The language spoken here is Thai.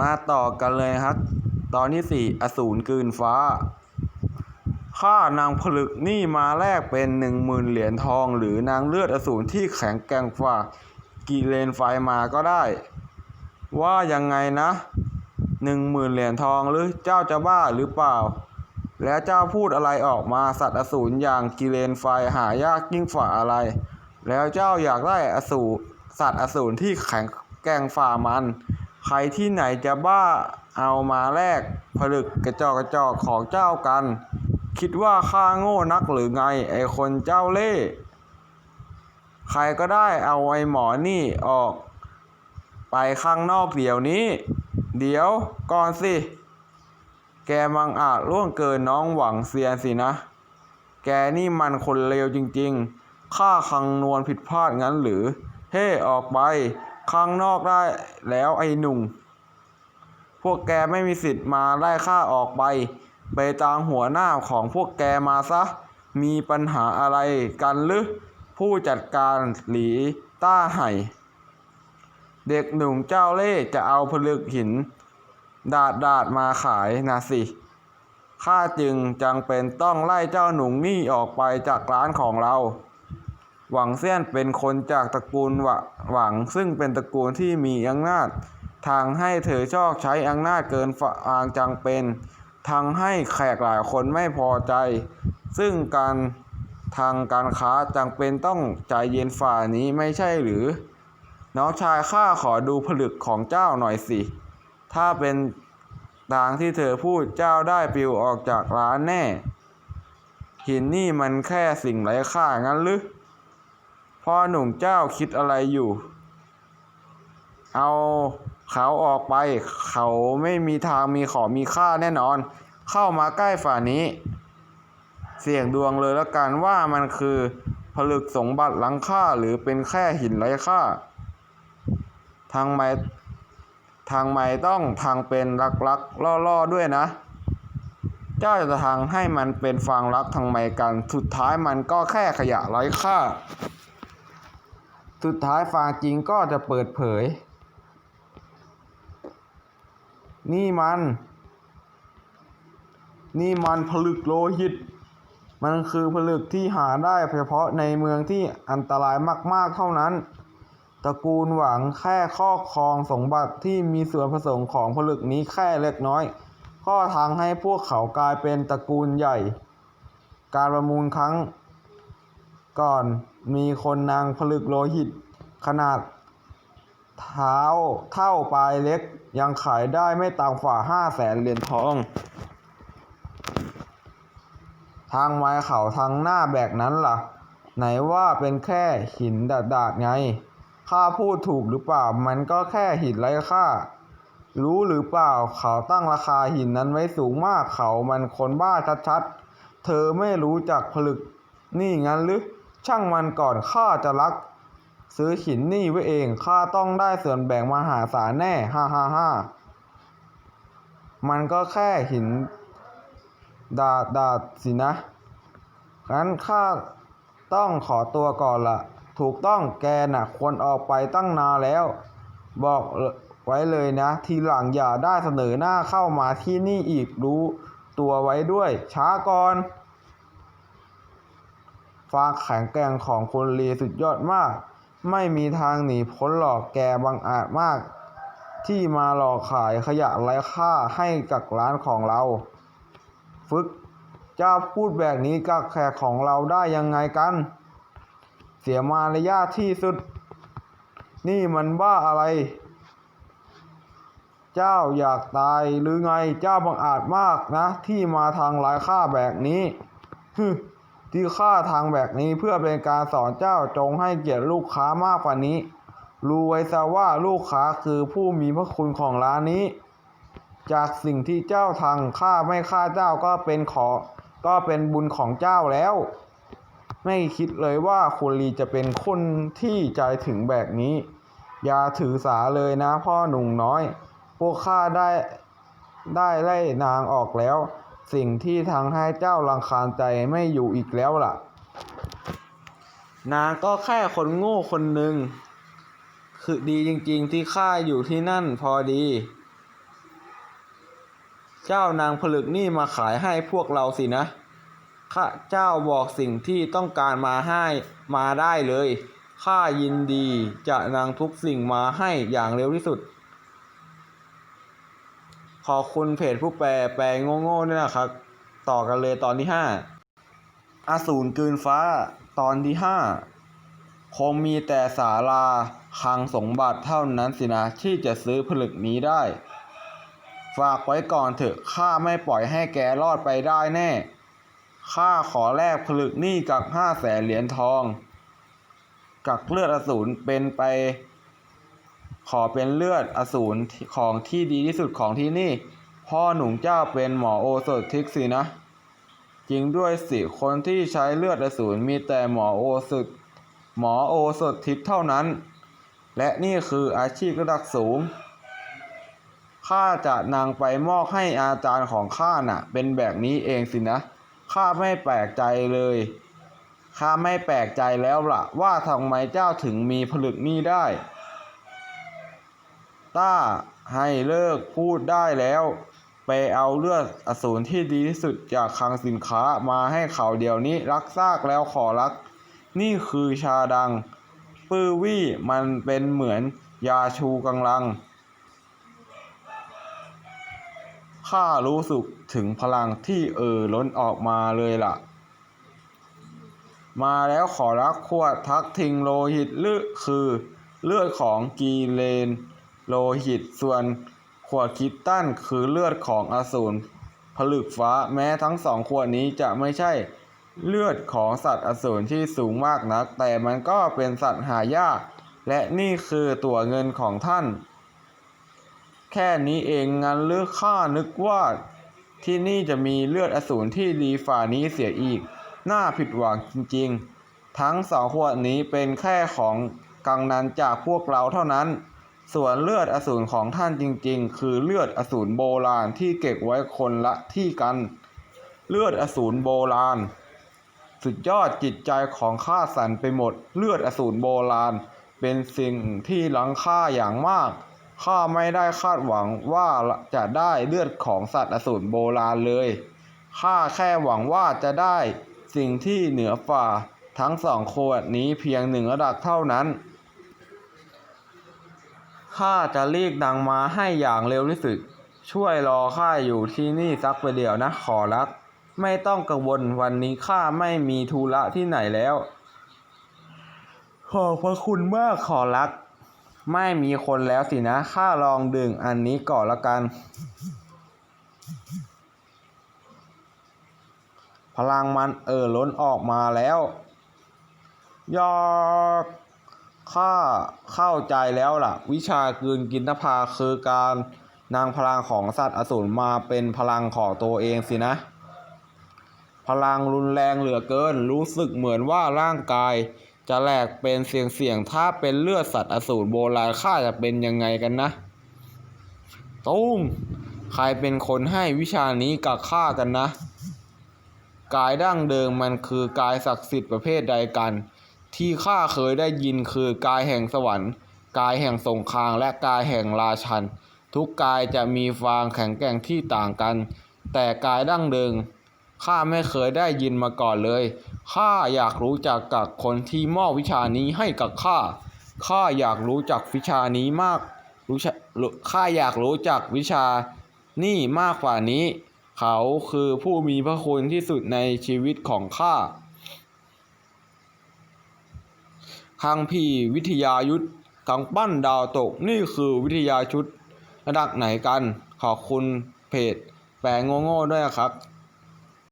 มาต่อกันเลยครับ ตอนที่สี่อสูรกืนฟ้าค่านางผลึกนี่มาแลกเป็นหนึ่งหมื่นเหรียญทอง หรือนางเลือดอสูรที่แข็งแกร่งฝ่ากิเลนไฟมาก็ได้ ว่ายังไงนะหนึ่งหมื่นเหรียญทองหรือเจ้าจะบ้าหรือเปล่า แล้วเจ้าพูดอะไรออกมาสัตว์อสูรอย่างกิเลนไฟหายากยิ่งฝ่าอะไร แล้วเจ้าอยากได้อสูรสัตว์อสูรที่แข็งแกร่งฝ่ามัน ใครที่ไหนจะบ้าเอามาแลกผลึกกระจอกกระจอกของเจ้ากัน คิดว่าข้าโง่นักหรือไงไอคนเจ้าเล่ห์ใครก็ได้เอาไอหมอนี่ออก ไปข้างนอกเดี๋ยวนี้ เดี๋ยวก่อนสิ แกมังอาจล่วงเกินน้องหวังเซียนสินะ แกนี่มันคนเลวจริงๆข้าคังนวลผิดพลาดงั้นหรือ เฮ้ ออกไป ข้างนอกได้แล้วไอ้หนุ่มพวกแกไม่มีสิทธิ์มาไล่ข้าออกไป ไปตามหัวหน้าของพวกแกมาซะ มีปัญหาอะไรกันหรือผู้จัดการหลีต้าไห่ เด็กหนุ่มเจ้าเล่จะเอาผลึกหิน ดาดดาดมาขายนะสิข้าจึงจังเป็นต้องไล่เจ้าหนุ่มนี่ออกไปจากร้านของเรา หวังเซียนเป็นคนจากตระกูลหว,หวังซึ่งเป็นตระกูลที่มีอำนาจ ทางให้เธอชอบใช้อำนาจเกินฝางจังเป็นทางให้แขกหลายคนไม่พอใจ ซึ่งการทางการค้าจังเป็นต้องใจเย็นฝ่านี้ไม่ใช่หรือ น้องชายข้าขอดูผลึกของเจ้าหน่อยสิ ถ้าเป็นทางที่เธอพูดเจ้าได้ปลิวออกจากร้านแน่ หินนี่มันแค่สิ่งไร้ค่างั้นหรือ พ่อหนุ่มเจ้าคิดอะไรอยู่ เอาเขาออกไป เขาไม่มีทางมีของมีค่าแน่นอน เข้ามาใกล้ฝ่านี้ เสี่ยงดวงเลยละกันว่ามันคือผลึกสมบัติล้ำค่าหรือเป็นแค่หินไร้ค่า ทางไม่ทางไม่ต้องทางเป็นลักๆล่อๆด้วยนะ เจ้าจะทางให้มันเป็นฟางรักทางไม่กัน สุดท้ายมันก็แค่ขยะไร้ค่า สุดท้ายฟางจริงก็จะเปิดเผย นี่มัน นี่มันผลึกโลหิต มันคือผลึกที่หาได้เฉพาะในเมืองที่อันตรายมาก ๆ เท่านั้น ตระกูลหวังแค่ครอบครองสมบัติที่มีส่วนผสมของผลึกนี้แค่เล็กน้อย ก็ทางให้พวกเขากลายเป็นตระกูลใหญ่ การประมูลครั้ง ก่อนมีคนนางผลึกโลหิต ขนาด เท้าเท่าปลายเล็ก ยังขายได้ไม่ต่ำกว่าห้าแสนเหรียญทอง ทางไม้เขาทางหน้าแบกนั้นล่ะ ไหนว่าเป็นแค่หินดาดดาดไงข้าพูดถูกหรือเปล่า มันก็แค่หินไร้ค่า รู้หรือเปล่า เขาตั้งราคาหินนั้นไว้สูงมากเขามันคนบ้าชัดๆ เธอไม่รู้จักผลึก นี่งั้นหรือ ช่างมันก่อนข้าจะรัก ซื้อหินนี่ไว้เองข้าต้องได้ส่วนแบ่งมหาศาลแน่ฮ่าฮ่าฮ่ามันก็แค่หินดาดดาดสินะงั้นข้าต้องขอตัวก่อนละถูกต้องแกน่ะควรออกไปตั้งนานแล้ว บอกไว้เลยนะ ทีหลังอย่าได้เสนอหน้าเข้ามาที่นี่อีกรู้ตัวไว้ด้วย ช้าก่อน ฟางแข็งแกร่งของคนลีสุดยอดมาก ไม่มีทางหนีพ้นหรอกแกบังอาจมาก ที่มาหลอกขายขยะไร้ค่าให้กับร้านของเรา ฟึกเจ้าพูดแบบนี้กับแขกของเราได้ยังไงกัน เสียมารยาทที่สุด นี่มันบ้าอะไร เจ้าอยากตายหรือไงเจ้าบังอาจมากนะ ที่มาทางไร้ค่าแบบนี้ฮึ ที่ฆ่าทางแบบนี้เพื่อเป็นการสอนเจ้าจงให้เกียรติลูกค้ามากกว่านี้ รู้ไว้ซะว่าลูกค้าคือผู้มีพระคุณของร้านนี้ จากสิ่งที่เจ้าทางข้าไม่ฆ่าเจ้าก็เป็นขอ ก็เป็นบุญของเจ้าแล้ว ไม่คิดเลยว่าคุณลีจะเป็นคนที่ใจถึงแบบนี้ อย่าถือสาเลยนะพ่อหนุ่มน้อย พวกข้าได้ได้ไล่นางออกแล้ว สิ่งที่ทางให้เจ้ารังคาญใจไม่อยู่อีกแล้วล่ะ นางก็แค่คนโง่คนหนึ่ง คือดีจริงๆที่ข้าอยู่ที่นั่นพอดี เจ้านางผลึกนี่มาขายให้พวกเราสินะ ข้าเจ้าบอกสิ่งที่ต้องการมาให้มาได้เลย ข้ายินดีจะนำทุกสิ่งมาให้อย่างเร็วที่สุด ขอบคุณเพจผู้แปลแปลโง่ๆด้วยนะครับ ต่อกันเลยตอนที่ห้าอสูรกืนฟ้า ตอนที่ห้าคงมีแต่ศาลาคลังสมบัติเท่านั้นสินะที่จะซื้อผลึกนี้ได้ ฝากไว้ก่อนเถอะข้าไม่ปล่อยให้แกรอดไปได้แน่ข้าขอแลกผลึกนี้กับห้าแสนเหรียญทอง กับเลือดอสูรเป็นไป ขอเป็นเลือดอสูรของที่ดีที่สุดของที่นี่ พ่อหนุ่มเจ้าเป็นหมอโอสถทิกสินะ จริงด้วยสิคนที่ใช้เลือดอสูรมีแต่หมอโอสถหมอโอสถทิพเท่านั้น และนี่คืออาชีพระดับสูงข้าจะนางไปมอบให้อาจารย์ของข้าน่ะ เป็นแบบนี้เองสินะข้าไม่แปลกใจเลยข้าไม่แปลกใจแล้วล่ะ ว่าทำไมเจ้าถึงมีผลึกนี้ได้ ต้าให้เลิกพูดได้แล้ว ไปเอาเลือดอสูรที่ดีที่สุดจากคลังสินค้ามาให้เขาเดี๋ยวนี้รักซากแล้วขอรัก นี่คือชาดัง ปื้อวี่มันเป็นเหมือนยาชูกังลังข้ารู้สึกถึงพลังที่เอ่อล้นออกมาเลยล่ะ มาแล้วขอรักขวดทักทิงโลหิตลึคือเลือดของกีเลน โลหิต ส่วนขวดคิตตันคือเลือดของอสูรผลึกฟ้าแม้ทั้งสองขวดนี้จะไม่ใช่เลือดของสัตว์อสูรที่สูงมากนัก แต่มันก็เป็นสัตว์หายาก และนี่คือตัวเงินของท่าน แค่นี้เองงั้นหรือข้านึกว่า ที่นี่จะมีเลือดอสูรที่ดีฝ่านี้เสียอีก น่าผิดหวังจริง ๆ ทั้งสองขวดนี้เป็นแค่ของกังนันจากพวกเราเท่านั้น ส่วนเลือดอสูรของท่านจริงๆ คือเลือดอสูรโบราณที่เก็บไว้คนละที่กัน เลือดอสูรโบราณ สุดยอดจิตใจของข้าสั่นไปหมด เลือดอสูรโบราณ เป็นสิ่งที่ล้ำค่าอย่างมากข้าไม่ได้คาดหวังว่าจะได้เลือดของสัตว์อสูรโบราณเลยข้าแค่หวังว่าจะได้สิ่งที่เหนือฝ่าทั้งสองขวดนี้เพียงหนึ่งระดับเท่านั้น ข้าจะเรียกนางมาให้อย่างเร็วที่สุด ช่วยรอข้าอยู่ที่นี่สักประเดี๋ยวนะขอรับ ไม่ต้องกังวลวันนี้ข้าไม่มีธุระที่ไหนแล้ว ขอบพระคุณมากขอรับไม่มีคนแล้วสินะ ข้าลองดื่มอันนี้ก่อนละกัน พลังมันเอ่อล้นออกมาแล้ว ยอก ข้าเข้าใจแล้วล่ะ วิชากืนกินนภาคือการนางพลังของสัตว์อสูรมาเป็นพลังของตัวเองสินะ พลังรุนแรงเหลือเกิน รู้สึกเหมือนว่าร่างกาย จะแหลกเป็นเสียงๆถ้าเป็นเลือดสัตว์อสูรโบราณข้าจะเป็นยังไงกันนะตุ้งใครเป็นคนให้วิชานี้กับข้ากันนะ กายดั้งเดิมมันคือกายศักดิ์สิทธิ์ประเภทใดกัน ที่ข้าเคยได้ยินคือกายแห่งสวรรค์ กายแห่งสงครามและกายแห่งราชัน ทุกกายจะมีฟางแข็งแกร่งที่ต่างกัน แต่กายดั้งเดิมข้าไม่เคยได้ยินมาก่อนเลยข้าอยากรู้จักกับคนที่มอบวิชานี้ให้กับข้าข้าอยากรู้จักวิชานี้มากรู้ชะรู้ข้าอยากรู้จักวิชานี่มากกว่านี้ เขาคือผู้มีพระคุณที่สุดในชีวิตของข้า คังพี่วิทยายุทธกังปั้นดาวตกนี่คือวิทยาชุดระดับไหนกัน ขอบคุณเพจแปลงโง่ๆด้วยครับ